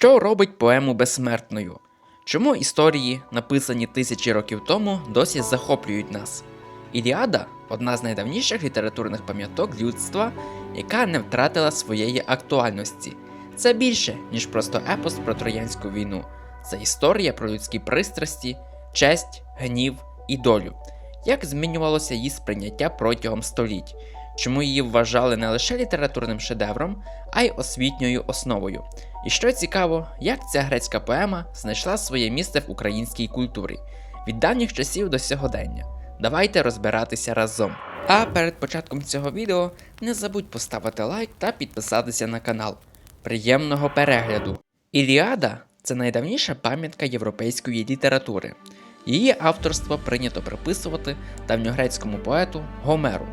Що робить поему безсмертною? Чому історії, написані тисячі років тому, досі захоплюють нас? Іліада одна з найдавніших літературних пам'яток людства, яка не втратила своєї актуальності. Це більше, ніж просто епос про Троянську війну. Це історія про людські пристрасті, честь, гнів і долю. Як змінювалося її сприйняття протягом століть, чому її вважали не лише літературним шедевром, а й освітньою основою. І що цікаво, як ця грецька поема знайшла своє місце в українській культурі від давніх часів до сьогодення. Давайте розбиратися разом. А перед початком цього відео не забудь поставити лайк та підписатися на канал. Приємного перегляду! Іліада це найдавніша пам'ятка європейської літератури. Її авторство прийнято приписувати давньогрецькому поету Гомеру.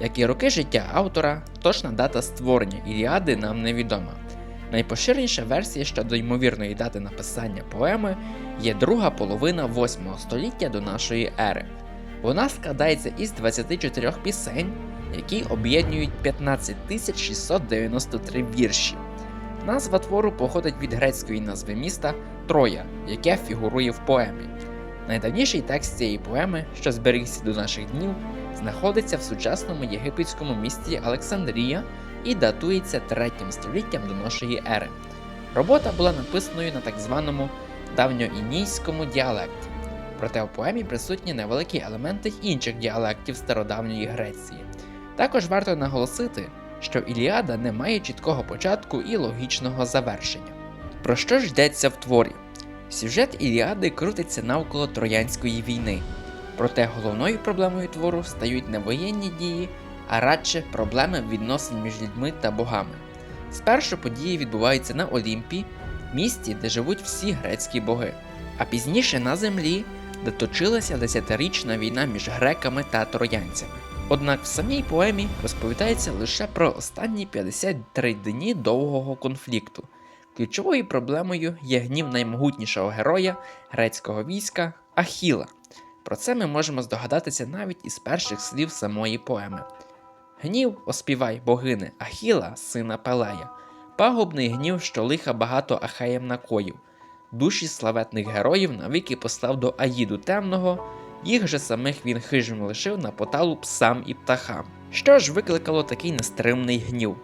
Які роки життя автора, точна дата створення Іліади нам невідома. Найпоширеніша версія щодо ймовірної дати написання поеми є друга половина 8 століття до нашої ери. Вона складається із 24 пісень, які об'єднують 15 693 вірші. Назва твору походить від грецької назви міста Троя, яке фігурує в поемі. Найдавніший текст цієї поеми, що зберігся до наших днів, знаходиться в сучасному єгипетському місті Олександрія і датується 3 століттям до нашої ери. Робота була написаною на так званому давньоінійському діалекті, проте у поемі присутні невеликі елементи інших діалектів стародавньої Греції. Також варто наголосити, що Іліада не має чіткого початку і логічного завершення. Про що ж йдеться в творі? Сюжет Іліади крутиться навколо Троянської війни, проте головною проблемою твору стають не воєнні дії, а радше проблеми відносин між людьми та богами. Спершу події відбуваються на Олімпі, місті, де живуть всі грецькі боги, а пізніше на землі, де точилася десятирічна війна між греками та троянцями. Однак в самій поемі розповідається лише про останні 53 дні довгого конфлікту. Ключовою проблемою є гнів наймогутнішого героя грецького війська Ахіла. Про це ми можемо здогадатися навіть із перших слів самої поеми. Гнів, оспівай богини Ахіла, сина Пелея, пагубний гнів, що лиха багато Ахеєм накоїв. Душі славетних героїв навіки послав до Аїду темного, їх же самих він хижим лишив на поталу псам і птахам. Що ж викликало такий нестримний гнів?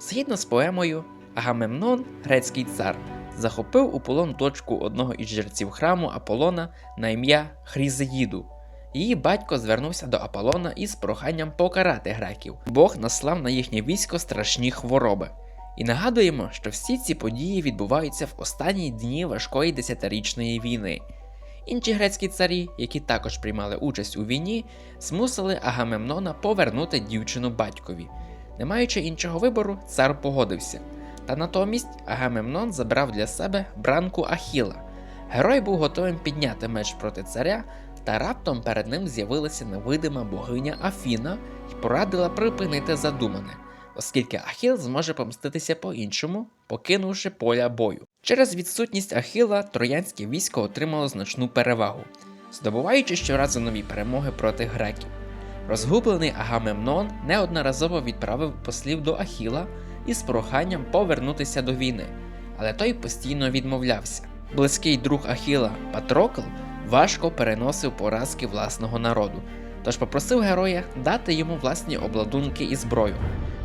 Згідно з поемою, Агамемнон, грецький цар, захопив у полон дочку одного із жерців храму Аполлона на ім'я Хрізеїду. Її батько звернувся до Аполлона із проханням покарати греків. Бог наслав на їхнє військо страшні хвороби. І нагадуємо, що всі ці події відбуваються в останні дні важкої десятирічної війни. Інші грецькі царі, які також приймали участь у війні, змусили Агамемнона повернути дівчину батькові. Не маючи іншого вибору, цар погодився. Та натомість Агамемнон забрав для себе бранку Ахіла. Герой був готовим підняти меч проти царя, та раптом перед ним з'явилася невидима богиня Афіна і порадила припинити задумане, оскільки Ахіл зможе помститися по-іншому, покинувши поля бою. Через відсутність Ахіла троянське військо отримало значну перевагу, здобуваючи щоразу нові перемоги проти греків. Розгублений Агамемнон неодноразово відправив послів до Ахіла із проханням повернутися до війни, але той постійно відмовлявся. Близький друг Ахіла Патрокл важко переносив поразки власного народу, тож попросив героя дати йому власні обладунки і зброю.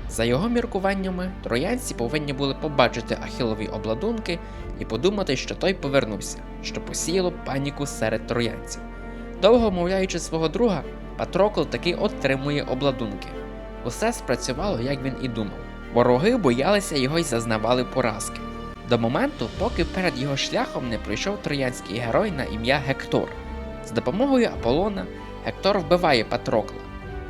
За його міркуваннями, троянці повинні були побачити Ахілові обладунки і подумати, що той повернувся, що посіяло паніку серед троянців. Довго мовляючи свого друга, Патрокл таки отримує обладунки. Усе спрацювало, як він і думав. Вороги боялися його й зазнавали поразки. До моменту, поки перед його шляхом не прийшов троянський герой на ім'я Гектор. З допомогою Аполлона Гектор вбиває Патрокла.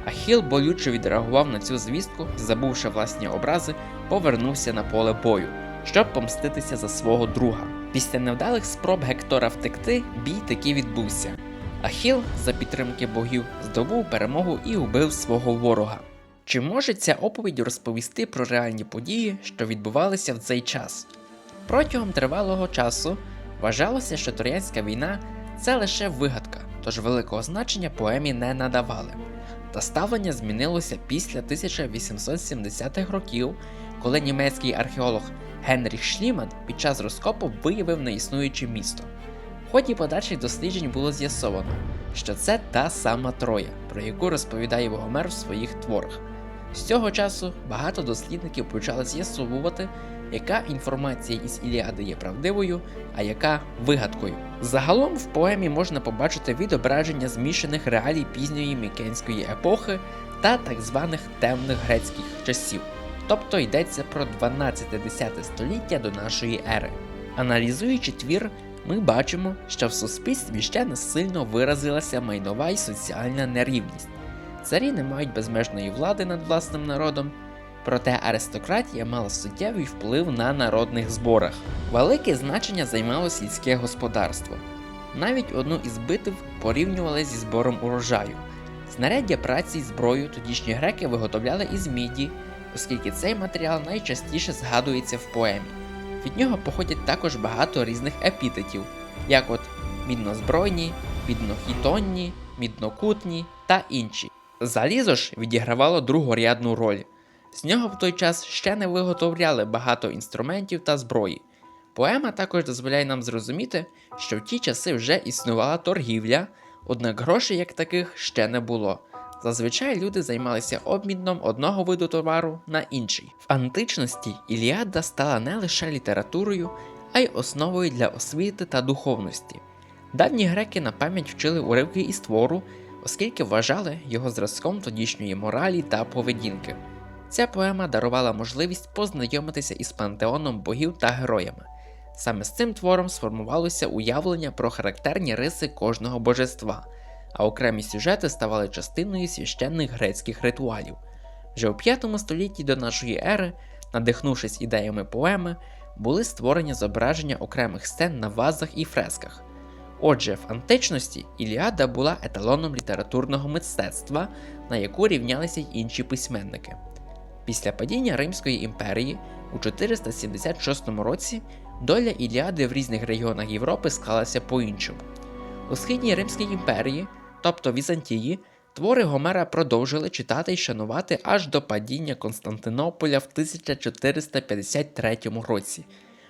Ахіл болюче відреагував на цю звістку забувши власні образи, повернувся на поле бою, щоб помститися за свого друга. Після невдалих спроб Гектора втекти, бій таки відбувся. Ахіл, за підтримки богів, здобув перемогу і убив свого ворога. Чи може ця оповідь розповісти про реальні події, що відбувалися в цей час? Протягом тривалого часу вважалося, що Троянська війна це лише вигадка, тож великого значення поемі не надавали. Та ставлення змінилося після 1870-х років, коли німецький археолог Генріх Шліман під час розкопу виявив неіснуюче місто. В ході подальших досліджень було з'ясовано, що це та сама Троя, про яку розповідає Гомер в своїх творах. З цього часу багато дослідників почали з'ясовувати, яка інформація із Іліади є правдивою, а яка вигадкою. Загалом в поемі можна побачити відображення змішаних реалій пізньої мікенської епохи та так званих темних грецьких часів, тобто йдеться про 12-10 століття до нашої ери. Аналізуючи твір, ми бачимо, що в суспільстві ще не сильно виразилася майнова і соціальна нерівність. Царі не мають безмежної влади над власним народом, проте аристократія мала суттєвий вплив на народних зборах. Велике значення займало сільське господарство. Навіть одну із битв порівнювали зі збором урожаю. Знаряддя праці й зброю тодішні греки виготовляли із міді, оскільки цей матеріал найчастіше згадується в поемі. Від нього походять також багато різних епітетів, як от міднозбройні, міднохітонні, міднокутні та інші. Залізо ж відігравало другорядну роль. З нього в той час ще не виготовляли багато інструментів та зброї. Поема також дозволяє нам зрозуміти, що в ті часи вже існувала торгівля, однак грошей як таких ще не було. Зазвичай люди займалися обміном одного виду товару на інший. В античності Іліада стала не лише літературою, а й основою для освіти та духовності. Давні греки на пам'ять вчили уривки із твору, оскільки вважали його зразком тодішньої моралі та поведінки. Ця поема дарувала можливість познайомитися із пантеоном богів та героями. Саме з цим твором сформувалося уявлення про характерні риси кожного божества, а окремі сюжети ставали частиною священних грецьких ритуалів. Вже у 5 столітті до нашої ери, надихнувшись ідеями поеми, були створені зображення окремих сцен на вазах і фресках. Отже, в античності Іліада була еталоном літературного мистецтва, на яку рівнялися й інші письменники. Після падіння Римської імперії у 476 році доля Іліади в різних регіонах Європи склалася по-іншому. У східній Римській імперії, тобто Візантії, твори Гомера продовжили читати і шанувати аж до падіння Константинополя в 1453 році.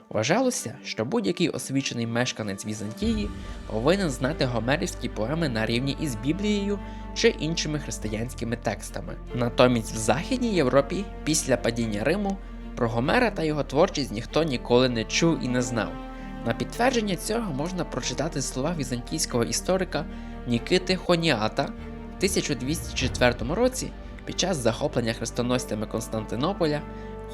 Вважалося, що будь-який освічений мешканець Візантії повинен знати гомерівські поеми на рівні із Біблією чи іншими християнськими текстами. Натомість в Західній Європі після падіння Риму про Гомера та його творчість ніхто ніколи не чув і не знав. На підтвердження цього можна прочитати слова візантійського історика Нікити Хоніата в 1204 році під час захоплення хрестоносцями Константинополя.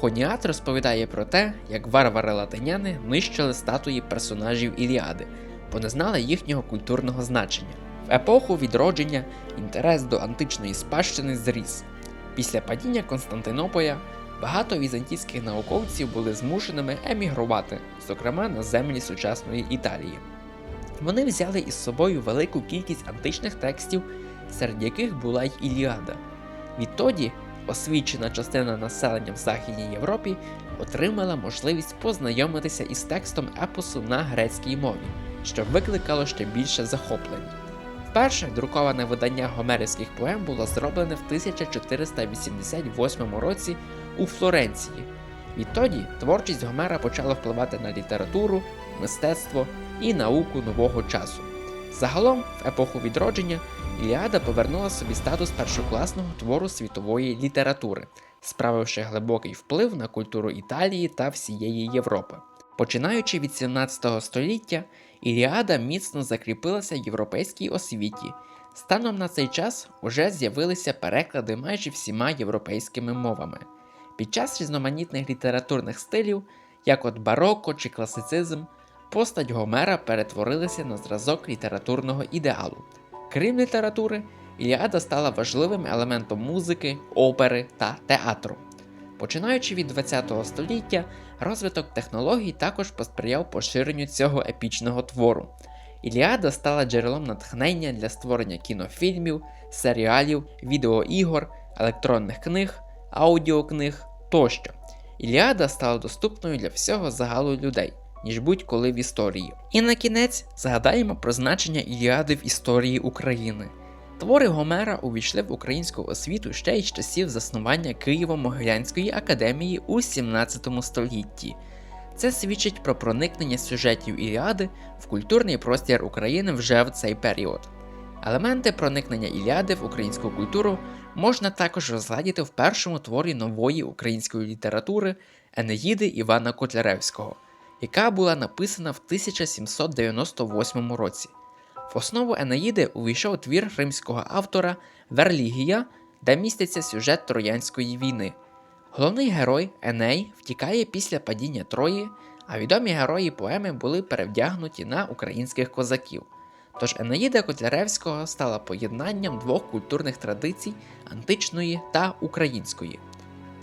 Хоніат розповідає про те, як варвари латиняни нищили статуї персонажів Іліади, бо не знали їхнього культурного значення. В епоху відродження інтерес до античної спадщини зріс. Після падіння Константинополя багато візантійських науковців були змушеними емігрувати, зокрема на землі сучасної Італії. Вони взяли із собою велику кількість античних текстів, серед яких була й Іліада. Відтоді освічена частина населення в Західній Європі отримала можливість познайомитися із текстом епосу на грецькій мові, що викликало ще більше захоплення. Вперше друковане видання гомерівських поем було зроблене в 1488 році у Флоренції. Відтоді творчість Гомера почала впливати на літературу, мистецтво і науку нового часу. Загалом, в епоху відродження, Іліада повернула собі статус першокласного твору світової літератури, справивши глибокий вплив на культуру Італії та всієї Європи. Починаючи від 17 століття, Іліада міцно закріпилася в європейській освіті. Станом на цей час уже з'явилися переклади майже всіма європейськими мовами. Під час різноманітних літературних стилів, як от бароко чи класицизм, постать Гомера перетворилася на зразок літературного ідеалу. Крім літератури, Іліада стала важливим елементом музики, опери та театру. Починаючи від ХХ століття, розвиток технологій також посприяв поширенню цього епічного твору. Іліада стала джерелом натхнення для створення кінофільмів, серіалів, відеоігор, електронних книг, аудіокниг тощо. Іліада стала доступною для всього загалу людей, ніж будь-коли в історії. І на кінець згадаємо про значення Іліади в історії України. Твори Гомера увійшли в українську освіту ще й з часів заснування Києво-Могилянської академії у 17 столітті. Це свідчить про проникнення сюжетів Іліади в культурний простір України вже в цей період. Елементи проникнення Іліади в українську культуру можна також розглядіти в першому творі нової української літератури Енеїди Івана Котляревського, яка була написана в 1798 році. В основу Енеїди увійшов твір римського автора Верлігія, де міститься сюжет Троянської війни. Головний герой Еней втікає після падіння Трої, а відомі герої поеми були перевдягнуті на українських козаків. Тож Енеїда Котляревського стала поєднанням двох культурних традицій античної та української.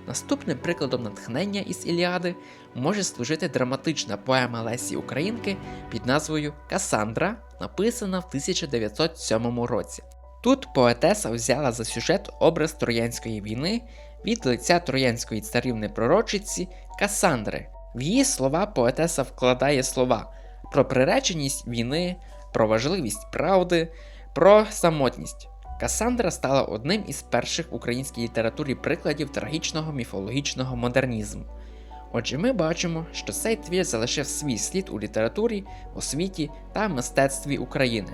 Наступним прикладом натхнення із Іліади може служити драматична поема Лесі Українки під назвою Касандра, написана в 1907 році. Тут поетеса взяла за сюжет образ Троянської війни від лиця троянської царівни пророчиці Касандри. В її слова поетеса вкладає слова про приреченість війни, про важливість правди, про самотність. Касандра стала одним із перших в українській літературі прикладів трагічного міфологічного модернізму. Отже, ми бачимо, що цей твір залишив свій слід у літературі, освіті та мистецтві України.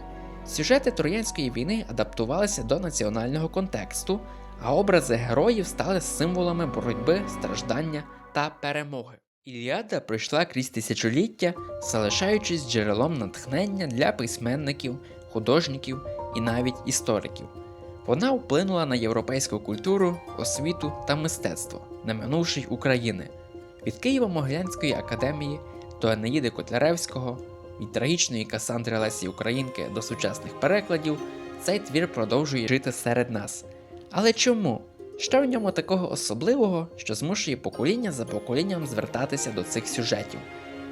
Сюжети Троянської війни адаптувалися до національного контексту, а образи героїв стали символами боротьби, страждання та перемоги. Іліада пройшла крізь тисячоліття, залишаючись джерелом натхнення для письменників, художників і навіть істориків. Вона вплинула на європейську культуру, освіту та мистецтво, не минувши й України. Від Києво-Могилянської академії до Енеїди Котляревського, від трагічної Касандри Лесі Українки до сучасних перекладів, цей твір продовжує жити серед нас. Але чому? Що в ньому такого особливого, що змушує покоління за поколінням звертатися до цих сюжетів?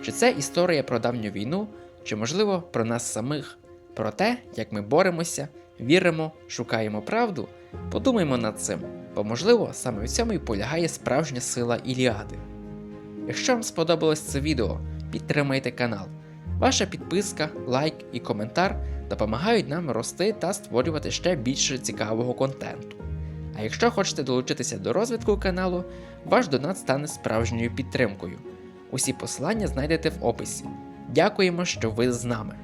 Чи це історія про давню війну, чи, можливо, про нас самих, про те, як ми боремося, віримо, шукаємо правду? Подумаймо над цим, бо, можливо, саме в цьому і полягає справжня сила Іліади. Якщо вам сподобалось це відео, підтримайте канал. Ваша підписка, лайк і коментар допомагають нам рости та створювати ще більше цікавого контенту. А якщо хочете долучитися до розвитку каналу, ваш донат стане справжньою підтримкою. Усі посилання знайдете в описі. Дякуємо, що ви з нами.